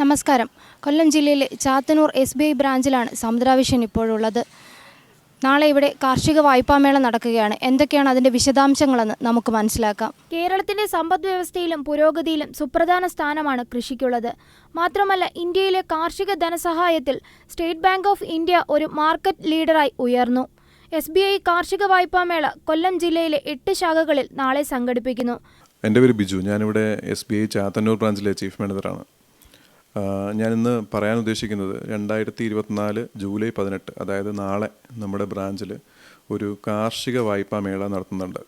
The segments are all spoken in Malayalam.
നമസ്കാരം. കൊല്ലം ജില്ലയിലെ ചാത്തന്നൂർ എസ് ബി ഐ ബ്രാഞ്ചിലാണ് സമുദ്രാവിഷൻ ഇപ്പോഴുള്ളത്. നാളെ ഇവിടെ കാർഷിക വായ്പാമേള നടക്കുകയാണ്. എന്തൊക്കെയാണ് അതിന്റെ വിശദാംശങ്ങളെന്ന് നമുക്ക് മനസ്സിലാക്കാം. കേരളത്തിന്റെ സമ്പദ് വ്യവസ്ഥയിലും പുരോഗതിയിലും സുപ്രധാന സ്ഥാനമാണ് കൃഷിക്കുള്ളത്. മാത്രമല്ല ഇന്ത്യയിലെ കാർഷിക ധനസഹായത്തിൽ സ്റ്റേറ്റ് ബാങ്ക് ഓഫ് ഇന്ത്യ ഒരു മാർക്കറ്റ് ലീഡറായി ഉയർന്നു. എസ് ബി ഐ കാർഷിക വായ്പാമേള കൊല്ലം ജില്ലയിലെ എട്ട് ശാഖകളിൽ നാളെ സംഘടിപ്പിക്കുന്നു. എന്റെ പേര് ബിജു. ഞാനിവിടെ എസ് ബി ഐ ചാത്തന്നൂർ ബ്രാഞ്ചിലെ ചീഫ് മാനേജറാണ്. ഞാനിന്ന് പറയാൻ ഉദ്ദേശിക്കുന്നത് രണ്ടായിരത്തി ഇരുപത്തിനാല് ജൂലൈ പതിനെട്ട് അതായത് നാളെ നമ്മുടെ ബ്രാഞ്ചിൽ ഒരു കാർഷിക വായ്പാ മേള നടത്തുന്നുണ്ട്.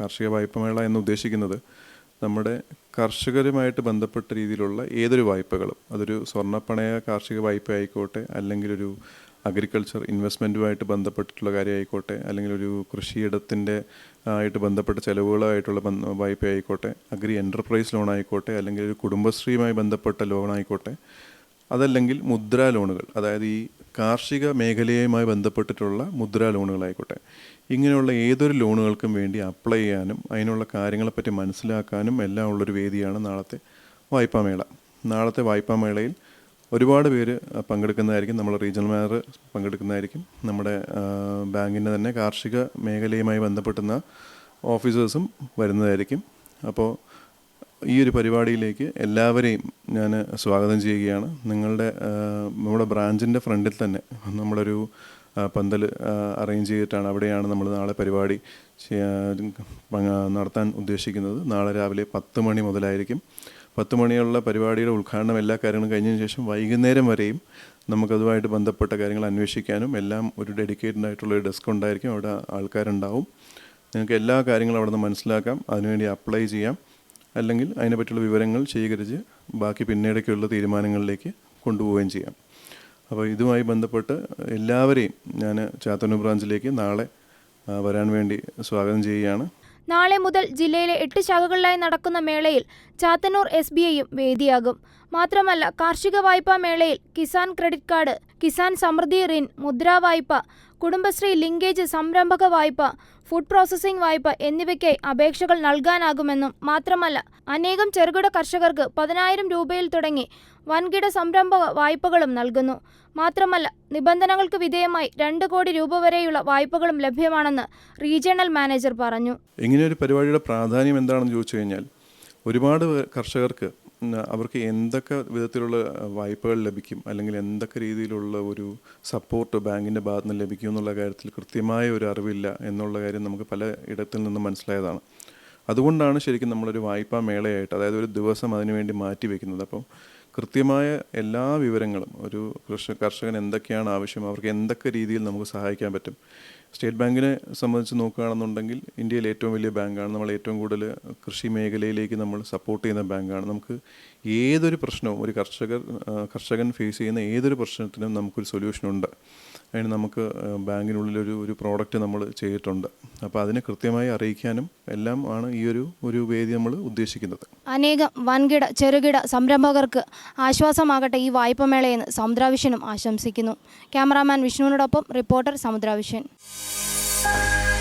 കാർഷിക വായ്പാ മേള എന്ന് ഉദ്ദേശിക്കുന്നത് നമ്മുടെ കർഷകരുമായിട്ട് ബന്ധപ്പെട്ട രീതിയിലുള്ള ഏതൊരു വായ്പകളും അതൊരു സ്വർണപ്പണയ കാർഷിക വായ്പ ആയിക്കോട്ടെ അല്ലെങ്കിൽ ഒരു അഗ്രികൾച്ചർ ഇൻവെസ്റ്റ്മെന്റുമായിട്ട് ബന്ധപ്പെട്ടിട്ടുള്ള കാര്യമായിക്കോട്ടെ അല്ലെങ്കിൽ ഒരു കൃഷിയിടത്തിന്റെ ആയിട്ട് ബന്ധപ്പെട്ട ചിലവുകളായിട്ടുള്ള വായ്പ ആയിക്കോട്ടെ അഗ്രി എന്റർപ്രൈസ് ലോൺ ആയിക്കോട്ടെ അല്ലെങ്കിൽ ഒരു കുടുംബശ്രീയുമായി ബന്ധപ്പെട്ട ലോൺ ആയിക്കോട്ടെ അതല്ലെങ്കിൽ മുദ്രാ ലോണുകൾ അതായത് ഈ കാർഷിക മേഖലയുമായി ബന്ധപ്പെട്ടിട്ടുള്ള മുദ്രാ ലോണുകളായിക്കോട്ടെ ഇങ്ങനെയുള്ള ഏതൊരു ലോണുകൾക്കും വേണ്ടി അപ്ലൈ ചെയ്യാനും അതിനുള്ള കാര്യങ്ങളെപ്പറ്റി മനസ്സിലാക്കാനും എല്ലാം ഉള്ളൊരു വേദിയാണ് നാളത്തെ വായ്പാമേള. നാളത്തെ വായ്പാമേളയിൽ ഒരുപാട് പേര് പങ്കെടുക്കുന്നതായിരിക്കും. നമ്മൾ റീജിയണൽ മാനേജർ പങ്കെടുക്കുന്നതായിരിക്കും. നമ്മുടെ ബാങ്കിന്റെ തന്നെ കാർഷിക മേഖലയുമായി ബന്ധപ്പെട്ടുന്ന ഓഫീസേഴ്സും വരുന്നതായിരിക്കും. അപ്പോൾ ഈ ഒരു പരിപാടിയിലേക്ക് എല്ലാവരെയും ഞാൻ സ്വാഗതം ചെയ്യുകയാണ്. നിങ്ങളുടെ നമ്മുടെ ബ്രാഞ്ചിന്റെ ഫ്രണ്ടിൽ തന്നെ നമ്മളൊരു പന്തൽ അറേഞ്ച് ചെയ്തിട്ടാണ് അവിടെയാണ് നമ്മൾ നാളെ പരിപാടി നടത്താൻ ഉദ്ദേശിക്കുന്നത്. നാളെ രാവിലെ പത്ത് മണി മുതലായിരിക്കും. പത്ത് മണിയുള്ള പരിപാടിയുടെ ഉദ്ഘാടനം എല്ലാ കാര്യങ്ങളും കഴിഞ്ഞതിന് ശേഷം വൈകുന്നേരം വരെയും നമുക്കതുമായിട്ട് ബന്ധപ്പെട്ട കാര്യങ്ങൾ അന്വേഷിക്കാനും എല്ലാം ഒരു ഡെഡിക്കേറ്റഡ് ആയിട്ടുള്ള ഒരു ഡെസ്ക് ഉണ്ടായിരിക്കും. അവിടെ ആൾക്കാരുണ്ടാവും. നിങ്ങൾക്ക് എല്ലാ കാര്യങ്ങളും അവിടെ നിന്ന് മനസ്സിലാക്കാം. അതിനുവേണ്ടി അപ്ലൈ ചെയ്യാം. അല്ലെങ്കിൽ അതിനെപ്പറ്റിയുള്ള വിവരങ്ങൾ ശേഖരിച്ച് ബാക്കി പിന്നീടൊക്കെയുള്ള തീരുമാനങ്ങളിലേക്ക് കൊണ്ടുപോവുകയും ചെയ്യാം. അപ്പോൾ ഇതുമായി ബന്ധപ്പെട്ട് എല്ലാവരെയും ഞാൻ ചാത്തന്നൂർ ബ്രാഞ്ചിലേക്ക് നാളെ വരാൻ വേണ്ടി സ്വാഗതം ചെയ്യുകയാണ്. നാളെ മുതൽ ജില്ലയിലെ എട്ട് ശാഖകളിലായി നടക്കുന്ന മേളയിൽ ചാത്തന്നൂർ എസ് ബി ഐയും വേദിയാകും. മാത്രമല്ല കാർഷിക വായ്പാ മേളയിൽ കിസാൻ ക്രെഡിറ്റ് കാർഡ് കിസാൻ സമൃദ്ധി റിൻ മുദ്രാ വായ്പ കുടുംബശ്രീ ലിങ്കേജ് സംരംഭക വായ്പ ഫുഡ് പ്രോസസിംഗ് വായ്പ എന്നിവയ്ക്കായി അപേക്ഷകൾ നൽകാനാകുമെന്നും മാത്രമല്ല അനേകം ചെറുകിട കർഷകർക്ക് പതിനായിരം രൂപയിൽ തുടങ്ങി വൻകിട സംരംഭക വായ്പകളും നൽകുന്നു. മാത്രമല്ല നിബന്ധനകൾക്ക് വിധേയമായി രണ്ട് കോടി രൂപ വരെയുള്ള വായ്പകളും ലഭ്യമാണെന്ന് റീജിയണൽ മാനേജർ പറഞ്ഞു. ഇങ്ങനെ ഒരു പരിപാടിയുടെ പ്രാധാന്യം എന്താണെന്ന് ചോദിച്ചു കഴിഞ്ഞാൽ ഒരുപാട് കർഷകർക്ക് അവർക്ക് എന്തൊക്കെ വിധത്തിലുള്ള വായ്പകൾ ലഭിക്കും അല്ലെങ്കിൽ എന്തൊക്കെ രീതിയിലുള്ള ഒരു സപ്പോർട്ട് ബാങ്കിന്റെ ഭാഗത്ത് നിന്ന് ലഭിക്കും എന്നുള്ള കാര്യത്തിൽ കൃത്യമായ ഒരു അറിവില്ല എന്നുള്ള കാര്യം നമുക്ക് പല ഇടത്തിൽ നിന്നും മനസ്സിലായതാണ്. അതുകൊണ്ടാണ് ശരിക്കും നമ്മളൊരു വായ്പാ മേളയായിട്ട് അതായത് ഒരു ദിവസം അതിനുവേണ്ടി മാറ്റി വെക്കുന്നത്. അപ്പം കൃത്യമായ എല്ലാ വിവരങ്ങളും ഒരു കൃഷ കർഷകൻ എന്തൊക്കെയാണ് ആവശ്യം അവർക്ക് എന്തൊക്കെ രീതിയിൽ നമുക്ക് സഹായിക്കാൻ പറ്റും സ്റ്റേറ്റ് ബാങ്കിനെ സംബന്ധിച്ച് നോക്കുകയാണെന്നുണ്ടെങ്കിൽ ഇന്ത്യയിൽ ഏറ്റവും വലിയ ബാങ്കാണ്. നമ്മൾ ഏറ്റവും കൂടുതൽ കൃഷി മേഖലയിലേക്ക് നമ്മൾ സപ്പോർട്ട് ചെയ്യുന്ന ബാങ്കാണ്. നമുക്ക് ഏതൊരു പ്രശ്നവും ഒരു കർഷകർ കർഷകൻ ഫേസ് ചെയ്യുന്ന ഏതൊരു പ്രശ്നത്തിനും നമുക്കൊരു സൊല്യൂഷൻ ഉണ്ട്. അതിന് നമുക്ക് ബാങ്കിനുള്ളിലൊരു ഒരു പ്രോഡക്റ്റ് നമ്മൾ ചെയ്തിട്ടുണ്ട്. അപ്പോൾ അതിനെ കൃത്യമായി അറിയിക്കാനും എല്ലാം ആണ് ഈ ഒരു ഒരു വേദി നമ്മൾ ഉദ്ദേശിക്കുന്നത്. അനേകം വൻകിട ചെറുകിട സംരംഭകർക്ക് ആശ്വാസമാകട്ടെ ഈ വായ്പമേളയെന്ന് സമുദ്രാവിഷനും ആശംസിക്കുന്നു. Cameraman വിഷ്ണുവിനോടൊപ്പം reporter സമുദ്രാവിഷൻ